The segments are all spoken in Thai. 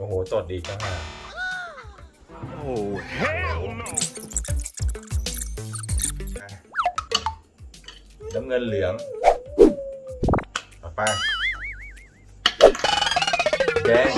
โอ้โหสดดีจังอะ Oh, hell no! น้ำเงินเหลือง ต่อไป แดง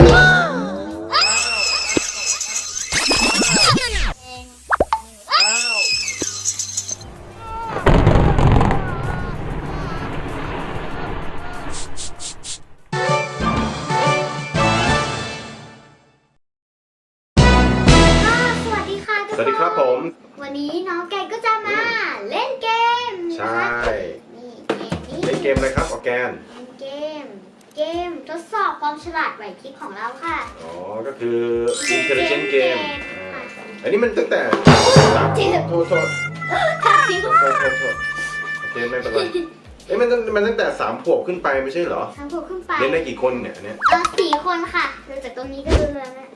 เล่นเกมอะไรครับออร์แกนเล่นเกม เกมทดสอบความฉลาดไหวพริบของเราค่ะ อ๋อ ก็คือ intelligent game อ่าค่ะอันนี้มันตั้งแต่สามเจ็บ โทษโทษค่ะสิโทษโทษโทษโทษโอเคไม่เป็นไรเอ้ยมันตั้งมันตั้งแต่สามขวบขึ้นไปไม่ใช่เหรอทำถูกขึ้นไป เล่นได้กี่คนเนี่ยอันเนี้ยเออสี่คนค่ะดูจากตรงนี้ก็รู้แล้วนะ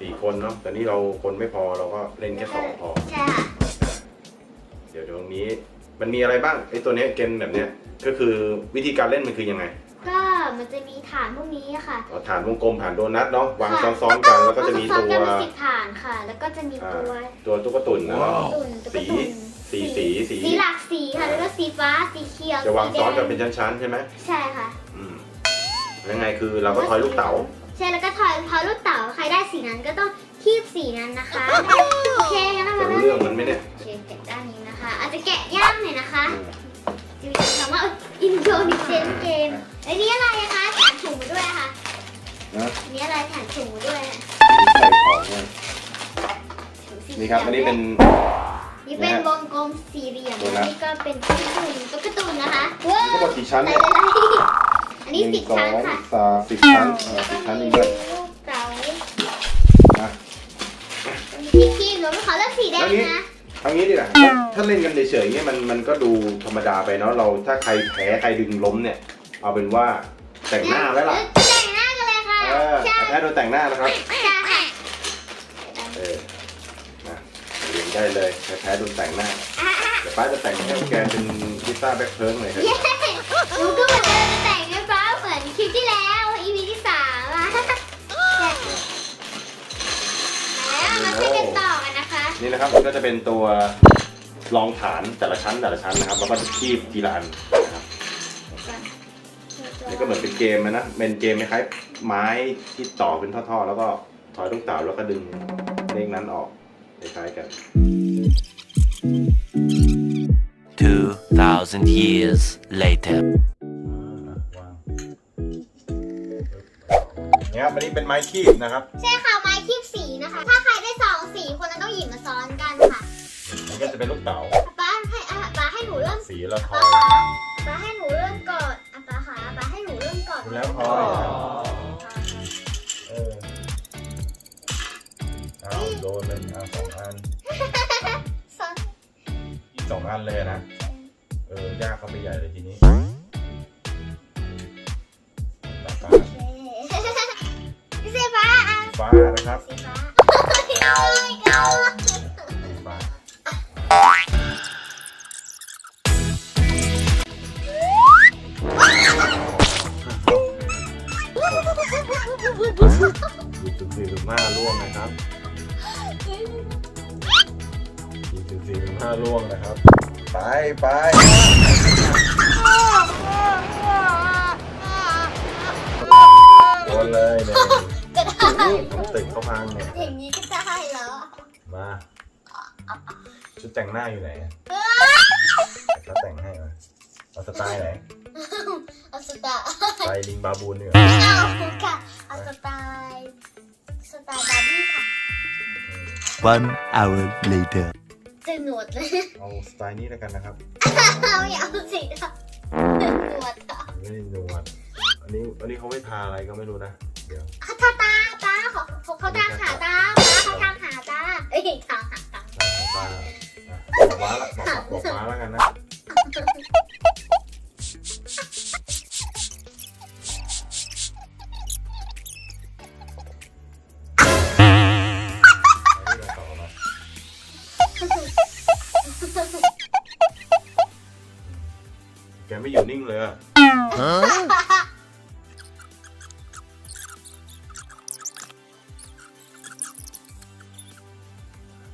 สี่คนเนาะแต่นี่เราคนไม่พอเราก็เล่นแค่สองพอ ใช่ค่ะ เดี๋ยวตรงนี้ มันมีอะไรบ้างไอ้ตัวเนี้ยเกมแบบเนี้ยก็คือวิธีการเล่นมันคือยังไงก็มันจะมีฐานพวกนี้ค่ะเอาฐานวงกลมฐานโดนัทเนาะวางซ้อนๆกันแล้วก็จะมีซ้อตันวๆกันเป็นสิบฐานค่ะ แล้วก็จะมีอ่าตัวตัวตุ๊กตุ่นนะเนาะว้าวตุ่นตุ๊กสีตุ่นสีสีสีสีหลากสีค่ะแล้วก็สีฟ้าสีเขียวจะวางสีแดซ้อนกันเป็นชั้นๆใช่ไหมใช่ค่ะอืมแล้วไงคือเราก็ทอยลูกเต๋าใช่แล้วก็ทอยทอยลูกเต๋าใครได้สีนั้นก็ต้องคีบสีนั้นนะคะโอเคงั้นเราจะมารู้เรื่องมันไหมเนี่ยโอเคแกะด้านนี้นะคะอา จจะแกะยากหน่อยนะคะอืมจะมีคำว่าอินโดนีเซียนเกมอันนี้อะไรนะคะแถมถุงมาด้วยค่ะนะอันนี้อะไรแถมถุงมาด้วยค่ะใส่ของเนี่ยถุงสีนี่ครับอันนี้เป็น นี่เป็นนะฮะวงกลมสี่เหลี่ยมตัวอันะนนี้ก็เป็นตุ๊กตุนตุ๊กตุนนะคะว้าทั้งหมวดกี่ชั้นใส่เนี่ยเลยอันหนี้นึ่งสิบสอชั้นงค่ะสามสิบชั้นเออสิบชั้นเองด้วยลูกเต๋านะ พี่คีบหนูไม่ขอเลือกสีแดงนะ เอางี้ดีกว่าถ้าถ้าเล่นกันเฉยๆเนี่ยมันมันก็ดูธรรมดาไปเนาะเราถ้าใครแพ้ใครดึงล้มเนี่ย เอาเป็นว่าแต่งหน้าไว้ล่ะแต่งหน้ากันเลยค่ะเออใช่แพ้โดนแต่งหน้านะครับใช่ค่ะเออนะเรียนได้เลยแพ้โดนแต่งหน้าอะอะเดี๋ยวป้าจะแต่งให้แกเป็นกีตาร์แบ็คเพิร์งเลยครับ นนะคะนี่นะครับมันก็จะเป็นตัวรองฐานแต่ละชั้นแต่ละชั้นนะครับแล้วก็จะคีบทีละอันนะครับนี่ก็เหมือนเป็นเกมนะนะเป็นเกมคล้ายๆไม้ที่ต่อเป็นท่อๆ แล้วก็ถอยลูกเต๋าแล้วก็ดึงเลขนั้นออกคล้ายๆกัน2,000 years later. เนี่ยครับอันนี้เป็นไม้คีบนะครับ ใช่ค่ะไม้คีบสีนะคะ ถ้าใครได้ ก็จะเป็นลูกเต๋าป้าให้อะป้าให้หนูเริ่มสีละทป้าอยคะป้าให้หนูเริ่มก่อนอะป้าคะป้าให้หนูเริ่มก่อนดูแล้วทอยนะเออเอาโดนเป็นอะสองอันซ้อนอีกสองอันเลยนะ เออยากเข้าไปใหญ่เลยทีนี้ตาฟ้าโอเคสีฟ้าอะฟ้านะครับ สีฟ้าโอ้ยก็สีฟ้าสี่จุดสี่จุดห้าล่วงนะครับสี่จุดสี่จุดห้าล่วงนะครับ ไปไปโดนเลยเนี่ยก็ได้ผมตึกเขาพังเนี่ยอย่างนี้ก็ได้เหรอ มา ชุดแต่งหน้าอยู่ไหนอะเขาแต่งให้มาเอาสไตล์ไหนเอาสไตล์สไตล์ลิงบาบูนเนี่ยไม่เอาค่ะเอาสไตล์สไตล์บาร์บี้ค่ะ One hour later. เจอหนวดเลยเอาสไตล์นี้แล้วกันนะครับเอาอย่าเอาสีดำหนวดอะไม่ได้หนวดอันนี้อันนี้เขาไม่ทาอะไรก็ไม่รู้นะ เดี๋ยว แล้วกันนะไม่อยู่นิ่งเลย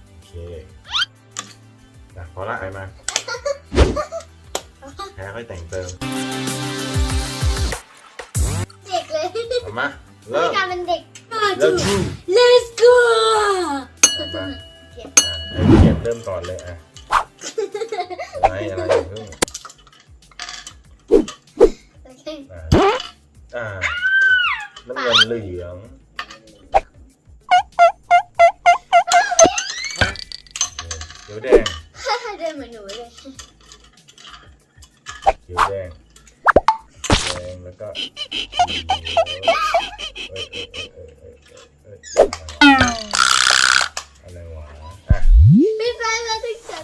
โอเคพอละไอมา แพ้ค่อยแต่งเติมเด็กเลยเอามาเริ่มการเป็นเด็ก เริ่มชู Let's go เอามาอะให้เกียรติเริ่มก่อนเลยอะอะไรอะไรอย่าเพิ่งอะอ่าน้ำเงินเหลืองเขียวแดง เดินเหมือนหนูเลย เขียวแดงแดงแล้วก็เขียวเอ้ยเอ้ยเอ้ยเอ้ยเอ้ยเอ้ยอะไรวะอะไม่ไปมาถึงจัด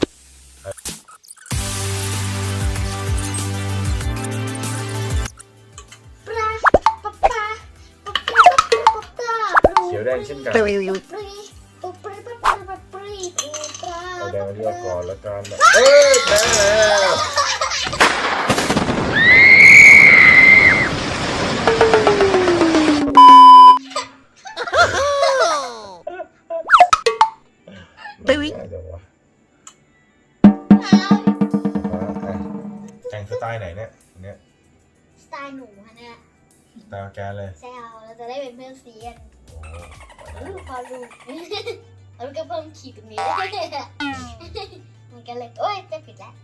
ปลาปลาปลาปลาปลาปลาปลาเขียวแดงเช่นกันปรีปรีปรีปรีปรีปรีปลาเอาแดงเลือกก่อนล้วกันนะเอ้ยแพ้แล้ว Doing. นูฮะเนี่ยสไตล์แกนเลยใช่เอาเราจะได้เป็นเพื่อนซีกันโอ้โหลูกพอลูกแล้วก็เพิ่มขีดตรงนี้มันก็เลยโอ้ยจะผิดแล้ว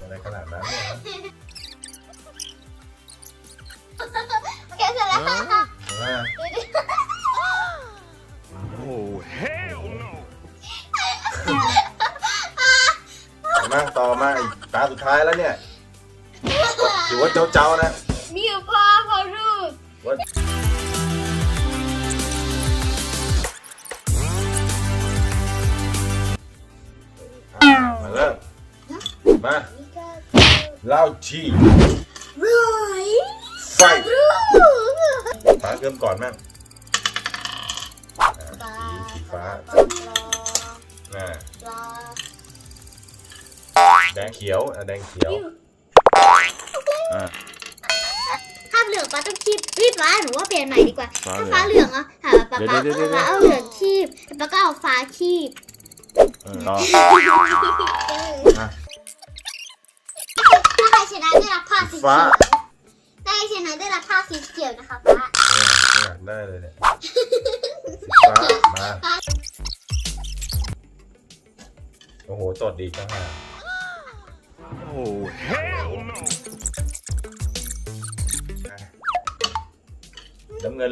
อะไรขนาดนั้นเนี่ยนะโอเคเสร็จแล้ว มาต่อมาอีกตาสุดท้ายแล้วเนี่ยถือว่าเจ้าๆนะ มีอยู่พอพอลูกว่าอะมาเริ่มมานี่ก็เล่าชีร้อยไฟลูกฟ้าเริ่มก่อนมั่งปลาสีฟ้า แดงเขียวอะแดงเขียวอะถ้าเหลืองปลาต้องคีบรีบฟ้าหนูว่าเปลี่ยนใหม่ดีกว่า ฟ้าถ้าเหลือง ฟ้าเหลืองอะหาปลาปลาเดี๋ยวเดี๋ยวเดี๋ยวปลาเอาเหลืองคีบแล้วก็เอาฟ้าคีบต่ออะ ถ้าใครชนะได้รับผ้าสีเขีฟ้า ยวถ้าใครชนะได้รับผ้าสีเขียวนะคะฟ้าไม่อยากได้เลยเนี่ยสีฟ้ามา โอ้โหตดดีจังอะ Oh, hell no! น้ำเงิ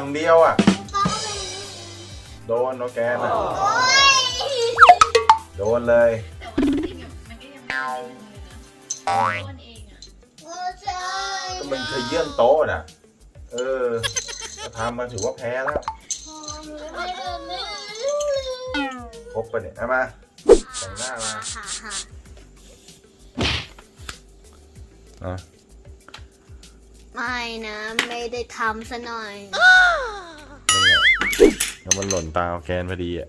ฝั่งเดียวอะ ป้าไปโดนโนแกนอะโอ๊ยโดนเลยโอ้ใช่ก็มันเคยเยื่อนโต๊ะน่ะ เออก็ทำมาถือว่าแพ้แล้ว ไม่ได้ไม่ได้ครบไปะเนี่ยเอามาแต่งหน้ามาฮ่าฮ่าอะ ไม่นะไม่ได้ทำซะหน่อยนี่ไงแล้วมันหล่นตาแกนพอดีอะ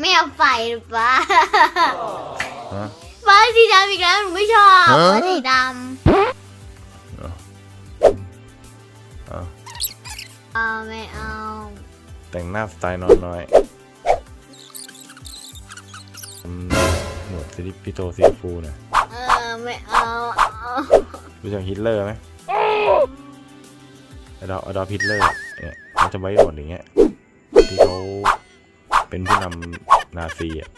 ไม่เอาไฟหรือป้าฮะ ฟ้าสีดำอีกแล้วหนูไม่ชอบฮะ ฟ้าสีดเอาำเอาไม่เอาแต่งหน้าสไตล์นอนน้อยอืมหนวดซิลิปิโตซีฟูน่ะเออไม่เอาเอา รู้จักฮิตเลอร์ไหม อดออดอฮิตเลอร์เนี่ยเขาจะไว้หนวดอย่างเงี้ยที่เขาเป็นผู้นำนาซีอะ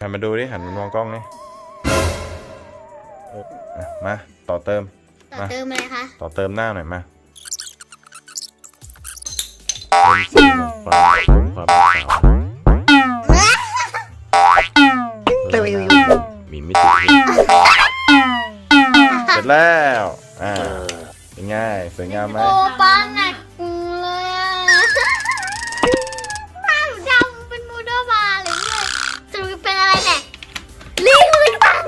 หันมาดูดิหันมามองกล้องนี่เอออะมา ต่อเติม ต่อเติมอะไรคะ ต่อเติมหน้าหน่อยมาเป็นสีน้ำฟ้าของความเป็นสาวมีมิติเสร็จแล้ว อ่าเป็นไงสวยงามไหมโอ้ป้าหนักเลยอะป้าหนูดำเป็นมูโดบาเลยเนี่ยสรุปเป็นอะไรเนี่ยลิงลิงตัง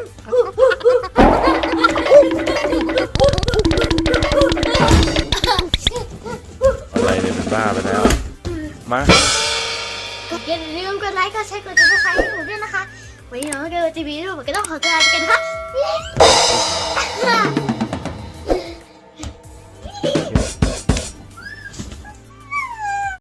อะไรเนี่ยเป็นบ้าไปแล้ว มาอย่าลืมกดไลค์กดแชร์กดติดตามให้หนูด้วยนะคะ วันนี้น้องเดอร์ทีวีด้วยก็ต้องขอตัวลาไปกันนะคะ 是